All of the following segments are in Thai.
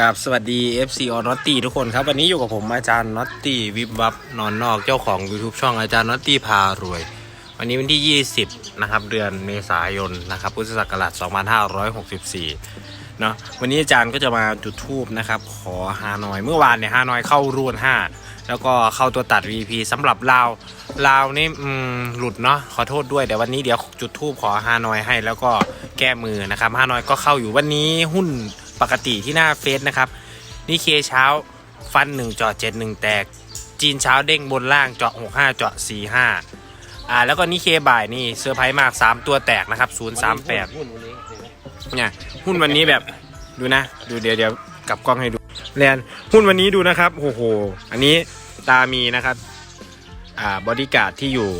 กับสวัสดี FC ออนอตตี้ทุกคนครับวันนี้อยู่กับผมอาจารย์น็อตตี้วิบวับนอนนอกเจ้าของ YouTube ช่องอาจารย์น็อตตี้พารวย วันนี้วันที่ 20 นะครับ เดือนเมษายนนะครับพุทธศักราช2564เนาะวันนี้อาจารย์ก็จะมาจุดทูบนะครับ ขอฮานอย เมื่อวานเนี่ยฮานอยเข้ารูน5 แล้วก็เข้าตัวตัด VP สำหรับลาวลาวนี่หลุดเนาะขอโทษด้วยแต่วันนี้เดี๋ยวจุดทูบขอฮานอยให้ แล้วก็แก้มือนะครับฮานอยก็เข้าอยู่วันนี้หุ้น ปกติที่หน้าเฟซนะครับนี่เคเช้าฟัน 1 เจาะ7 1 แตก จีนเช้าเด้งบนล่างเจาะ65 เจาะ45อ่าแล้วก็นี่เคบ่ายนี่เซอร์ไพรส์มาก 3 ตัวแตกนะครับ038หุ้นวันนี้เนี่ยหุ้นวันนี้แบบดูนะ ดูเดี๋ยวเดี๋ยวกลับกล้องให้ดูเรียนหุ้นวันนี้ดูนะครับโอ้โหอันนี้ตามีนะครับอ่าบอดี้การ์ดที่อยู่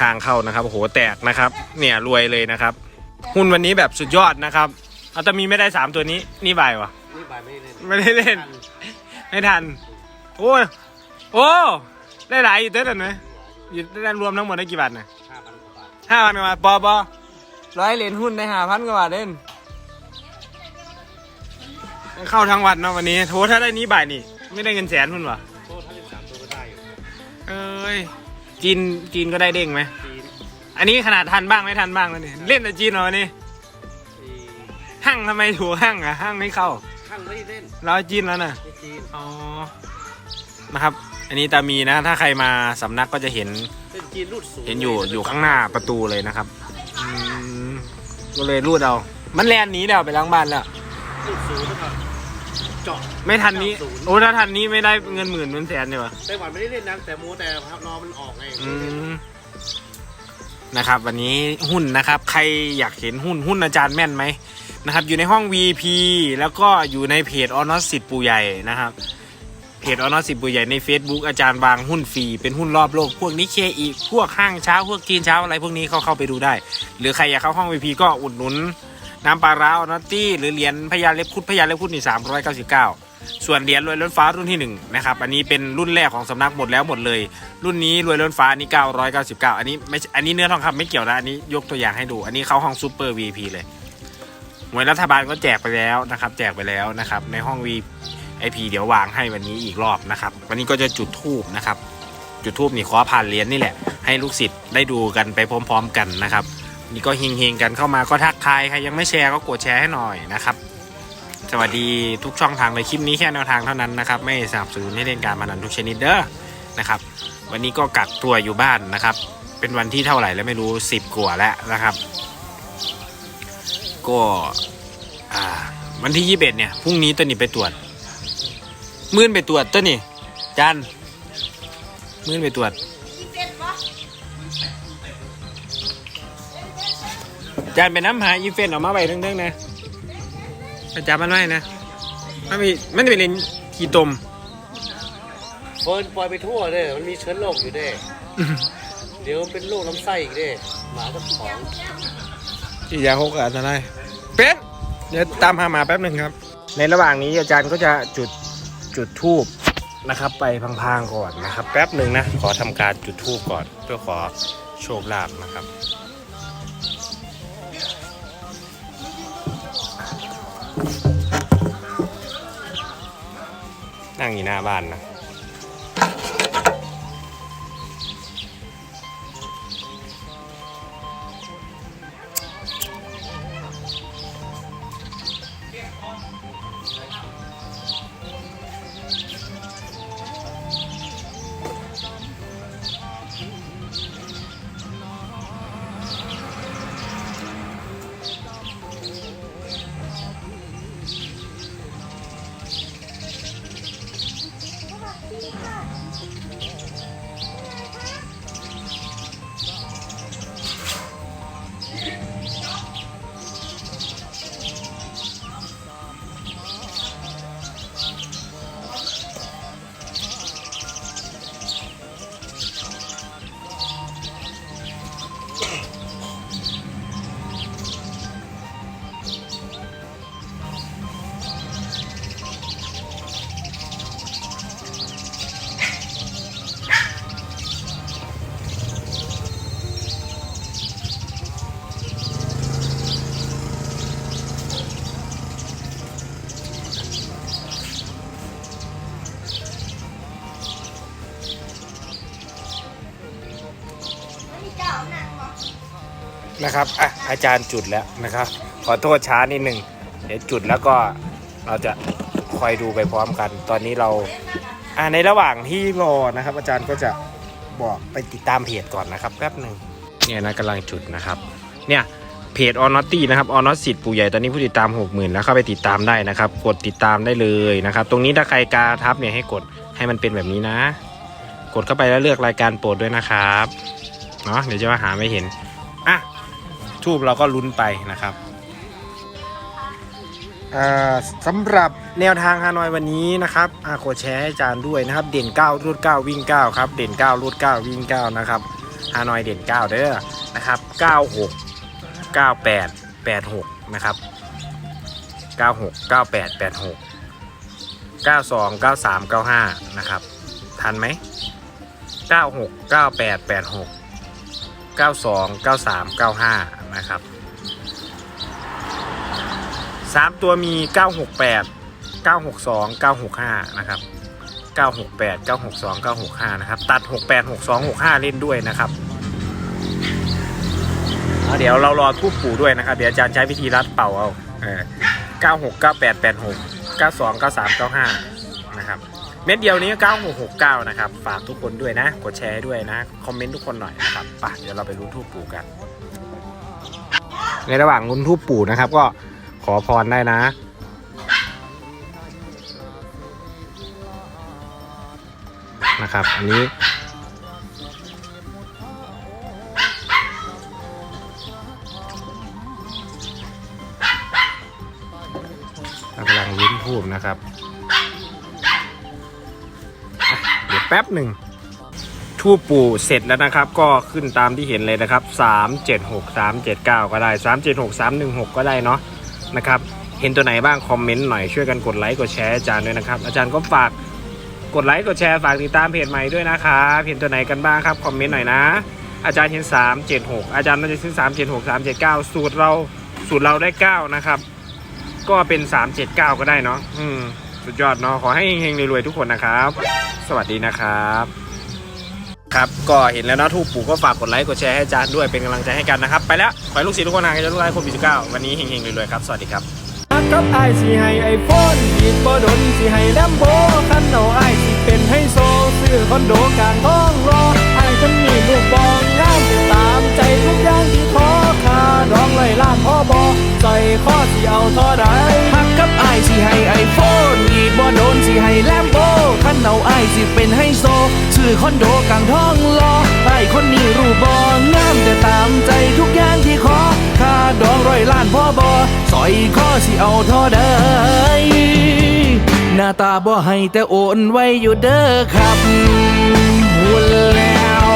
ทางเข้านะครับโอ้โหแตกนะครับ เนี่ยรวยเลยนะครับ หุ้นวันนี้แบบสุดยอดนะครับ เอาแต่มีไม่ได้สามตัวนี้ นี่บ่ายวะนี่บายไม่ได้เล่นไม่ได้เล่น ไม่ทัน โอ้ยโอ้ได้หลายอยู่เต้นไหมอยู่ได้รวมทั้งหมดได้กี่บาทนะห้าพันกว่าบาทห้าพันกว่าบาทปอปอร้อยเหรียญหุ้นได้ห้าพันกว่าบาทเล่นเข้าทั้งวันเนาะวันนี้โถถ้าได้นี้บ่ายนี่ไม่ได้เงินแสนหุ้นวะโทษถ้าเล่นสามตัวก็ได้อยู่เอ้ยจีนจีนก็ได้เด้งไหมจีนอันนี้ขนาดทันบ้างไม่ทันบ้างแล้วนี่เล่นแต่จีนเหรอวันนี้อี ห้างทำไมถูกห้างอะห้างไม่เข้าข้างไม่ได้เล่นเราจีนแล้วน่ะไม่จีนอ๋อนะครับ อันนี้ตามีนะ ถ้าใครมาสำนักก็จะเห็นเล่นจีนรูดสูงเห็นอยู่อยู่ข้างหน้าประตูเลยนะครับอืมก็เลยรูดเอามันแลนหนีแล้วไปล้างบ้านแล้วรูดสูงแล้วก็เจาะไม่ทันนี้90โอ้ถ้าทันนี้ไม่ได้เงินหมื่นเงินแสนเลยวะไต้หวันไม่ได้เล่นนะแต่โมแต่รอมันออกไงอืมนะครับ วันนี้หุ้นนะครับ ใครอยากเห็นหุ้นหุ้นอาจารย์แม่นไหม นะครับอยู่ในห้อง VP แล้วก็อยู่ในเพจออนอสสิทธิ์ปูใหญ่นะครับเพจออนอสสิทธิ์ปูใหญ่ใน Facebook อาจารย์วางหุ้นฟรีเป็นหุ้นรอบโลก พวกนิเคอีพวกห้างเช้า พวกจีนเช้าอะไรพวกนี้เขาเข้าไปดูได้ หรือใครอยากเข้าห้อง VP ก็อุดหนุน น้ำปลาร้าออนอตตี้หรือเหรียญพญาเล็บคุดพญาเล็บคุดนี่399ส่วนเหรียญรวยล้นฟ้ารุ่นที่หนึ่งนะครับอันนี้เป็นรุ่นแรกของสำนักหมดแล้วหมดเลย รุ่นนี้รวยล้นฟ้าอันนี้999 อันนี้ไม่อันนี้เนื้อทองคำไม่เกี่ยวนะอันนี้ยกตัวอย่างให้ดู อันนี้เข้าห้องซูเปอร์ VP เลย หวยรัฐบาลก็แจกไปแล้วนะครับ แจกไปแล้วนะครับ ในห้อง VIP เดี๋ยววางให้วันนี้อีกรอบนะครับ วันนี้ก็จะจุดทูบนะครับ จุดทูบนี่ขอผ่านเหรียญนี่แหละ ให้ลูกศิษย์ได้ดูกันไปพร้อม ๆ กันนะครับนี่ก็เฮงๆกันเข้ามาก็ทักทายใครยังไม่แชร์ก็กดแชร์ให้หน่อยนะครับ สวัสดีทุกช่องทางในคลิปนี้แค่แนวทางเท่านั้นนะครับ ไม่สนับสนุนให้เล่นการพนันทุกชนิดเด้อนะครับ วันนี้ก็กักตัวอยู่บ้านนะครับ เป็นวันที่เท่าไหร่แล้วไม่รู้สิบกว่าแล้วนะครับ ก็อ่าวันที่ยี่สิบเอ็ดเนี่ยพรุ่งนี้ตัวนี้ไปตรวจมื่นไปตรวจตัวนี้จันมื่นไปตรวจจันไปน้ำหาอีเฟนออกมาไว้เรื่องๆนะไปจับมันไว้นะมันมีมันจะเป็นเลนขี่ตมเฟิร์นปล่อยไปทั่วเลยมันมีเชื้อโรคอยู่เด้ เดี๋ยวเป็นโรคลำไส้อีกเด้หมาก็ของ ที่ยาหกอะอะไรเป็ดเดี๋ยวตามหาหมาแป๊บหนึ่งครับ ในระหว่างนี้อาจารย์ก็จะจุดจุดทูบนะครับ ไปพังๆก่อนนะครับ แป๊บหนึ่งนะ ขอทำการจุดทูบก่อน เพื่อขอโชคลาภนะครับ นั่งอยู่หน้าบ้านนะ 아. นะครับอะอาจารย์จุดแล้วนะครับ ขอโทษช้านิดหนึ่งเดี๋ยวจุดแล้วก็เราจะคอยดูไปพร้อมกัน ตอนนี้เราอ่าในระหว่างที่รอนะครับ อาจารย์ก็จะบอกไปติดตามเพจก่อนนะครับแป๊บหนึ่งเนี่ยนะกำลังจุดนะครับ เนี่ยเพจออนอตตี้นะครับออนอตสิทธิ์ปู่ใหญ่ตอนนี้ผู้ติดตาม 6 0,000 แล้วเข้าไปติดตามได้นะครับ กดติดตามได้เลยนะครับ ตรงนี้ถ้าใครกาทับเนี่ยให้กดให้มันเป็นแบบนี้นะ กดเข้าไปแล้วเลือกรายการโปรดด้วยนะครับเนาะเดี๋ยวจะว่าหาไม่เห็น ทูบเราก็ลุ้นไปนะครับสำหรับแนวทางฮานอยวันนี้นะครับอากดแชร์ให้อาจารย์ด้วยนะครับ เด่น9รูด9วิ่ง9ครับ เด่น9รูด9วิ่ง9นะครับฮานอยเด่น9เด้อนะครับ96 98 86นะครับ96 98 86 92 93 95นะครับทันไหม96 98 86 92 93 95 นะครับ3ตัวมี968 962 965นะครับ968 962 965นะครับ ตัด68 62 65เล่นด้วยนะครับเดี๋ยวเรารอทูบปู่ด้วยนะครับ เดี๋ยวอาจารย์ใช้วิธีรัดเป่าเอาเออ96 98 86 92 93 95นะครับ เม็ดเดียวนี้ก็9669นะครับ ฝากทุกคนด้วยนะ กดแชร์ด้วยนะ คอมเมนต์ทุกคนหน่อยนะครับ ป่ะ เดี๋ยวเราไปรุ้นทูบปู่กัน ในระหว่างรุ้นทูบปู่นะครับ ก็ขอพรได้นะ นะครับ อันนี้ กำลังลุ้นทูบนะครับอะเดี๋ยวแป๊บหนึ่ง ทูปู่เสร็จแล้วนะครับ ก็ขึ้นตามที่เห็นเลยนะครับ 3 7 6 3 7 9 ก็ได้ 3 7 6 3 1 6 ก็ได้เนาะนะครับ เห็นตัวไหนบ้างคอมเมนต์หน่อยช่วยกันกดไลค์กดแชร์อาจารย์ด้วยนะครับ อาจารย์ก็ฝากกดไลค์กดแชร์ฝากติดตามเพจใหม่ด้วยนะครับเห็นตัวไหนกันบ้างครับคอมเมนต์หน่อยนะ อาจารย์เห็น 3 7 6 อาจารย์น่าจะซื้อ3 7 6 3 7 9 สูตรเราสูตรเราได้ 9 นะครับ ก็เป็น 379 ก็ได้เนาะอืมสุดยอดเนาะขอให้เฮงๆรวยๆทุกคนนะครับ สวัสดีนะครับ ครับ ก็เห็นแล้วนะทูปปู่ก็ฝากกดไลค์กดแชร์ให้อาจารย์ด้วยเป็นกำลังใจให้กันนะครับ ไปแล้ว ขอให้ลูกศิษย์ทุกคนนะกันจะลูกไลค์โควิด19วันนี้เฮงๆรวยๆครับ สวัสดีครับกับไอายสิให้ไอโฟนอีกบ่ดนสิให้แลมโบคันเอาไอายสิเป็นให้โซซื้อคอนโดกลางห้องรอไอายคนนี้ลูกบองงามตามใจทุกอย่างที่ขอคาดองเลยล้านพ่อบอใส่ข้อสิเอาเท่าไอ คอนโดกลางท้องรอไอ้คนนี้รูปบองงามแต่ตามใจทุกอย่างที่ขอค่าดองร้อยล้านพ่อบอสอยข้อสิเอาท่อได้หน้าตาบ่ให้แต่โอนไว้อยู่เด้อครับหุ่นแล้ว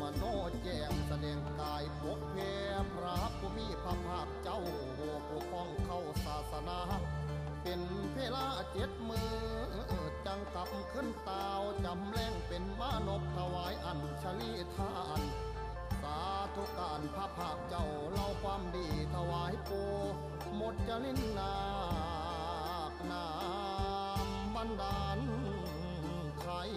มโนแจ่มแสดงกายปกเพพระผู้มีพระภาคเจ้าปกป้องเข้าศาสนา เป็นเวลาเจ็ดมือ จังกลับขึ้นตาวจำแรงเป็นมานพถวายอัญชลีทานสาธุการพระภาคเจ้าเล่าความดีถวายปูหมดจรินนาคนามบันดาลไทย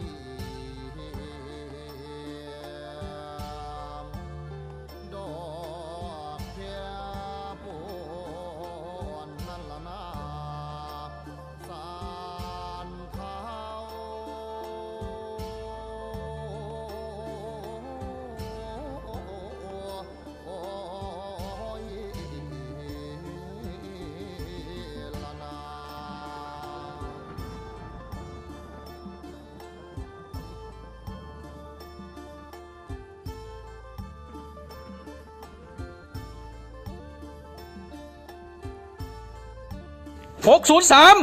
หกศูนย์สาม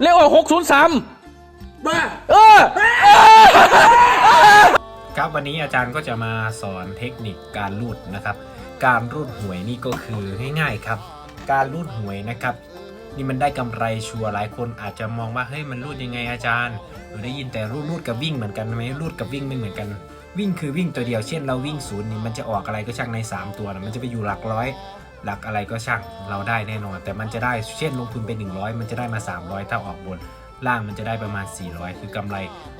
เลขออกหกศูนย์สามบ้า เออ ครับวันนี้อาจารย์ก็จะมาสอนเทคนิคการรูดนะครับ การรูดหวยนี่ก็คือง่ายๆครับ การรูดหวยนะครับ นี่มันได้กำไรชัวร์หลายคนอาจจะมองว่าเฮ้ยมันรูดยังไงอาจารย์หนูได้ยินแต่รูดรูดกับวิ่งเหมือนกันไหมรูดกับวิ่งไม่เหมือนกัน วิ่งคือวิ่งตัวเดียวเช่นเราวิ่งศูนย์นี่มันจะออกอะไรก็ช่างใน 3 ตัวนะมันจะไปอยู่หลักร้อย หลักอะไรก็ช่างเราได้แน่นอน แต่มันจะได้เช่นลงทุนไป 100 มันจะได้มา 300 ถ้าออกบน ล่างมันจะได้ประมาณ 400 คือกำไร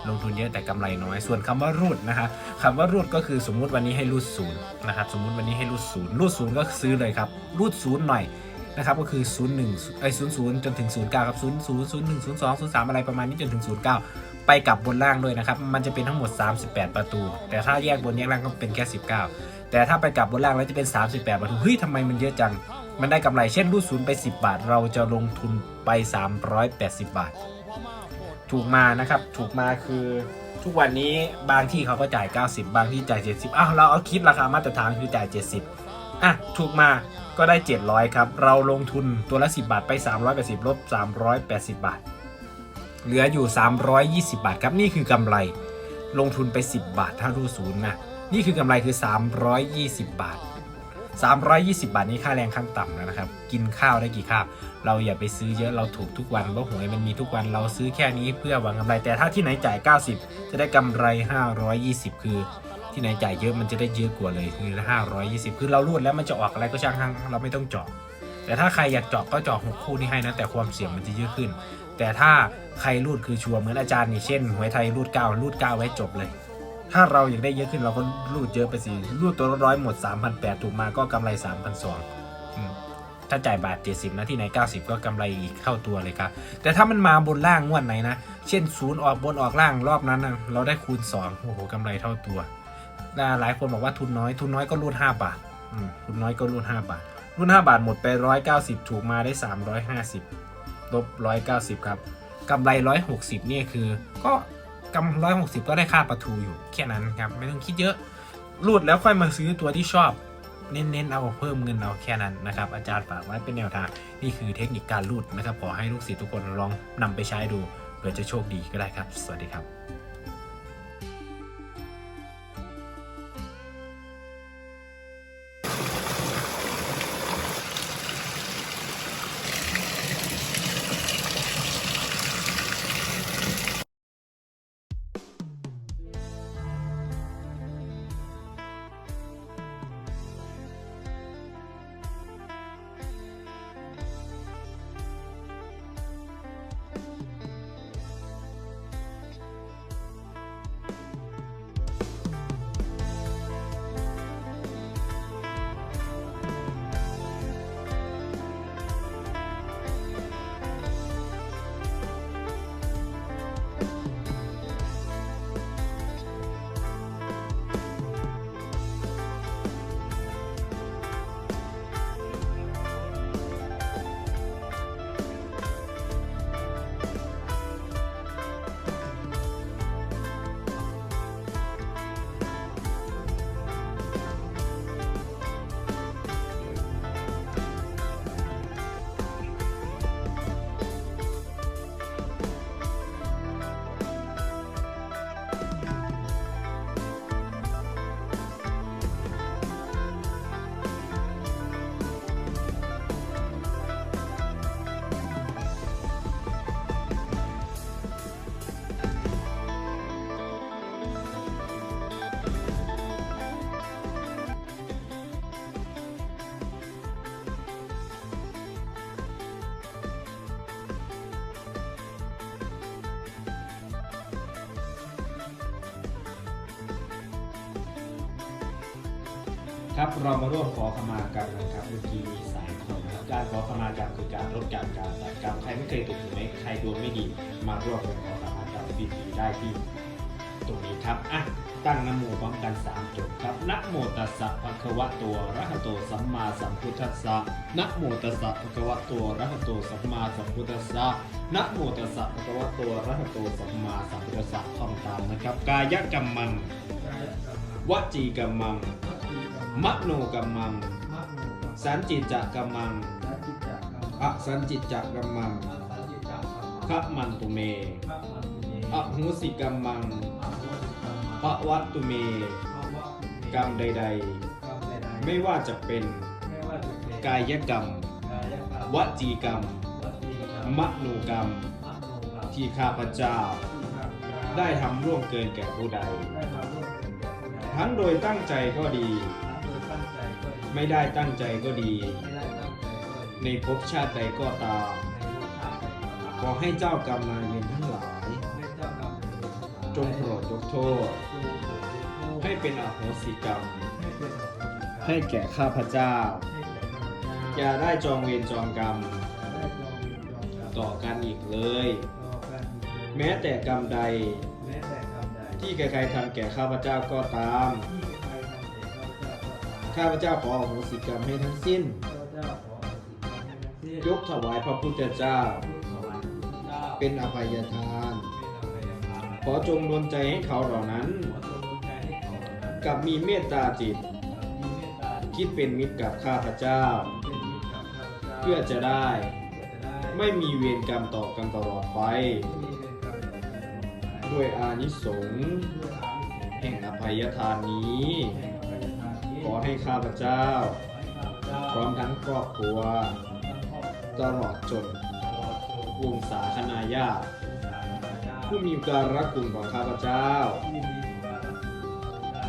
ลงทุนเยอะแต่กำไรน้อย ส่วนคำว่ารูดนะคะคำว่ารูดก็คือสมมุติวันนี้ให้รูดศูนย์นะครับสมมุติวันนี้ให้รูดศูนย์รูดศูนย์ก็ซื้อเลยครับรูดศูนย์หน่อยนะครับก็คือ 0 1ไอ้0 0 จนถึง 09 ครับ 0 0 0 1 0 2 0 3 อะไรประมาณนี้จนถึง 09 ไปกลับบนล่างด้วยนะครับ มันจะเป็นทั้งหมด 38 ประตู แต่ถ้าแยกบนแยกล่างก็เป็นแค่ 19 แต่ถ้าไปกลับบนล่างแล้วจะเป็น 38 ประตู เฮ้ยทำไมมันเยอะจัง มันได้กำไร เช่นรูดศูนย์ไป 10 บาท เราจะลงทุนไป 380 บาท ถูกมานะครับ ถูกมาคือทุกวันนี้บางที่เขาก็จ่าย 90 บางที่จ่าย 70 อ้าว เราเอาคิดราคามาตรฐานคือจ่าย 70 อะ ถูกมาก็ได้ 700 ครับ เราลงทุนตัวละ 10 บาทไป 380ลบ380 บาท เหลืออยู่ 320 บาทครับนี่คือกำไร ลงทุนไป 10 บาทถ้ารูดศูนย์นะนี่คือกำไรคือ 320 บาท 320 บาทนี้ค่าแรงขั้นต่ำแล้วนะครับ กินข้าวได้กี่ข้าวเราอย่าไปซื้อเยอะเราถูกทุกวันเพราะหวยมันมีทุกวันเราซื้อแค่นี้เพื่อหวังกำไรแต่ถ้าที่ไหนจ่าย 90 จะได้กำไร 520 คือที่ไหนจ่ายเยอะมันจะได้เยอะกว่าเลยคือ520 คือเรารูดแล้วมันจะออกอะไรก็ช่างฮังเราไม่ต้องเจาะ แต่ถ้าใครอยากเจาะก็เจาะหกคู่นี่ให้นะ แต่ความเสี่ยงมันจะเยอะขึ้น แต่ถ้าใครรูดคือชัวร์เหมือนอาจารย์นี่เช่นหวยไทยรูดเก้ารูดเก้าไว้จบเลย ถ้าเราอยากได้เยอะขึ้นเราก็รูดเยอะไปสิรูดตัวร้อยหมด 3,800ถูกมาก็กำไร3,200อืมถ้าจ่ายบาท 70นะที่ไหน 90 ก็กำไรอีกเข้าตัวเลยครับแต่ถ้ามันมาบนล่างงวดไหนนะ เช่นศูนย์ออกบนออกล่างรอบนั้นนะเราได้คูณ2โอ้โหกำไรเท่าตัวหลายคนบอกว่าทุนน้อยทุนน้อยก็รูด 5 บาททุนน้อยก็รูด 5 บาท รูด5บาทหมดไป 190 ถูกมาได้ 350 ลบ 190 ครับกำไร 160 นี่คือ ก็กำร้อยหกสิบก็ได้ค่าประทูอยู่แค่นั้นครับไม่ต้องคิดเยอะรูดแล้วค่อยมาซื้อตัวที่ชอบ เน้นๆเอาเพิ่มเงินเอาแค่นั้นนะครับ อาจารย์ฝากไว้เป็นแนวทางนี่คือเทคนิคการรูดนะครับขอให้ลูกศิษย์ทุกคนลองนำไปใช้ดูเผื่อจะโชคดีก็ได้ครับ สวัสดีครับ ครับเรามาร่วมขอขมากันนะครับเมื่อกี้มีสายเข้านะครับการขอขมากรรมคือการลดการการตัดกรรมใครไม่เคยถูกถูกไหมใครดวงไม่ดีมาร่วมกันขอขมากรรมฟรีๆได้ที่ตรงนี้ครับอะตั้งนโมพร้อมกันสามจบครับนะโมตัสสะภะคะวะตอะระหะโตสัมมาสัมพุทธัสสะนะโมตัสสะภะคะวะตอะระหะโตสัมมาสัมพุทธัสสะนะโมตัสสะภะคะวะตอะระหะโตสัมมาสัมพุทธัสสะท่องตามนะครับ กายกรรมังวจีกรรมัง มโนกัมมังสันจิตจักกัมมังอะสันจิตจักกัมมังขมันตุเมอะหุสิกัมมังปะวัตตุเมกรรมใดๆไม่ว่าจะเป็นกายกรรม วจีกรรมมโนกรรมที่ข้าพเจ้าได้ทำร่วงเกินแก่ผู้ใดทั้งโดยตั้งใจก็ดีโดยตั้งใจก็ดี ไม่ได้ตั้งใจก็ดี ไม่ได้ตั้งใจก็ดีในภพชาติใดก็ตาม ในโลกชาติใดก็ตามขอให้เจ้ากรรมนายเวรทั้งหลายขอให้เจ้ากรรมนายเวรทั้งหลายจงโปรดยกโทษ จงโปรดยกโทษให้เป็นอโหสิกรรมให้เป็นอโหสิกรรมให้แก่ข้าพเจ้าให้แก่ข้าพเจ้าอย่าได้จองเวรจองกรรม อย่าได้จองเวรจองกรรมต่อกันอีกเลยต่อกันอีกเลยแม้แต่กรรมใดแม้แต่กรรมใดที่ใครๆทำแก่ข้าพเจ้าก็ตามที่ใครทำแก่ ข้าพเจ้าก็ตามข้าพเจ้าขออโหสิกรรมให้ทั้งสิ้น ข้าพเจ้าขออโหสิกรรมให้ทั้งสิ้นยกถวายพระพุทธเจ้ายกถวายพระพุทธเจ้าเป็นอภัยทานเป็นอภัยทานขอจงดลใจให้เขาเหล่านั้นขอจงดลใจให้เขาเหล่านั้นกับมีเมตตาจิต มีเมตตาคิดเป็นมิตรกับข้าพเจ้า เป็นมิตรกับข้าพเจ้าเพื่อจะได้ เพื่อจะได้ไม่มีเวรกรรมต่อกันตลอดไปไม่มีเวรกรรมต่อกันตลอดไปด้วยอานิสงส์ด้วยอานิสงส์แห่งอภัยทานนี้ แห่งอภัยทานนี้ ขอให้ข้าพเจ้า พร้อมทั้งครอบครัว ตลอดจนวงศาคณาญาติผู้มีการรักคุณของข้าพเจ้า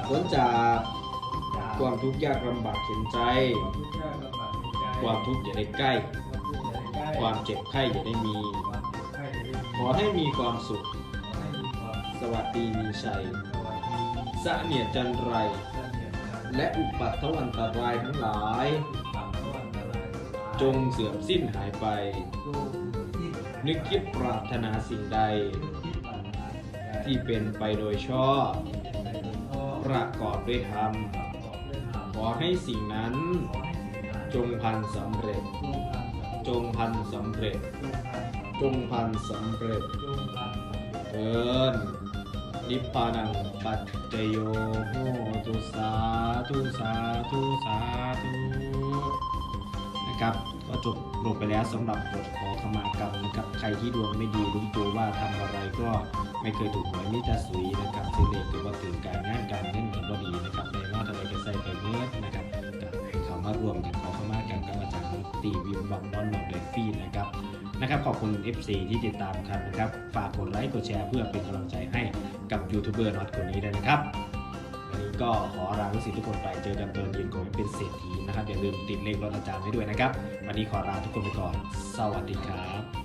พ้นจากความทุกข์ยากลำบากเข็นใจ ความทุกข์อย่าได้ใกล้ ความเจ็บไข้อย่าได้มี ขอให้มีความสุข สวัสดีมีชัย สะเนียดจันไร และอุปัตถวันตรายทั้งหลายตับตะวันตรายทั้งหลาย จงเสื่อมสิ้นหายไป นึกคิดปรารถนาสิ่งใด ที่เป็นไปโดยชอบประกอบด้วยธรรมขอให้สิ่งนั้น จงพันสำเร็จ จงพันสำเร็จ จงพันสำเร็จจงพันสำเร็จจงพันสำเร็จจงพันสำเร็จเอิน นิพพานังปัจจโยโหตุสาธุสาธุสาธุนะครับก็จบลงไปแล้วสำหรับบทขอขมากรรมนะครับใครที่ดวงไม่ดีรู้ตัวว่าทำอะไรก็ไม่เคยถูกหวยมิจะสุยนะครับเสเลกหรือว่าตื่นการงานการเงินกันก็ดีนะครับในว่าทะเลกระใส่ไปเมื่อนะครับก็ให้เขามารวมกันขอขมากรรมกับอาจารย์ตีวิมบังนอนหนองเดนฟี่นะครับนะครับขอบคุณ FC ที่ติดตามครับนะครับ ฝากกดไลค์กดแชร์เพื่อเป็นกำลังใจให้ กับยูทูบเบอร์น็อตคนนี้ด้วยนะครับวันนี้ก็ขอลาลูกศิษย์ทุกคนไปเจอกันตอนเย็นของเป็นเศรษฐีนะครับอย่าลืมติดเลขรถอาจารย์ไว้ด้วยนะครับ วันนี้ขอลาทุกคนไปก่อน สวัสดีครับ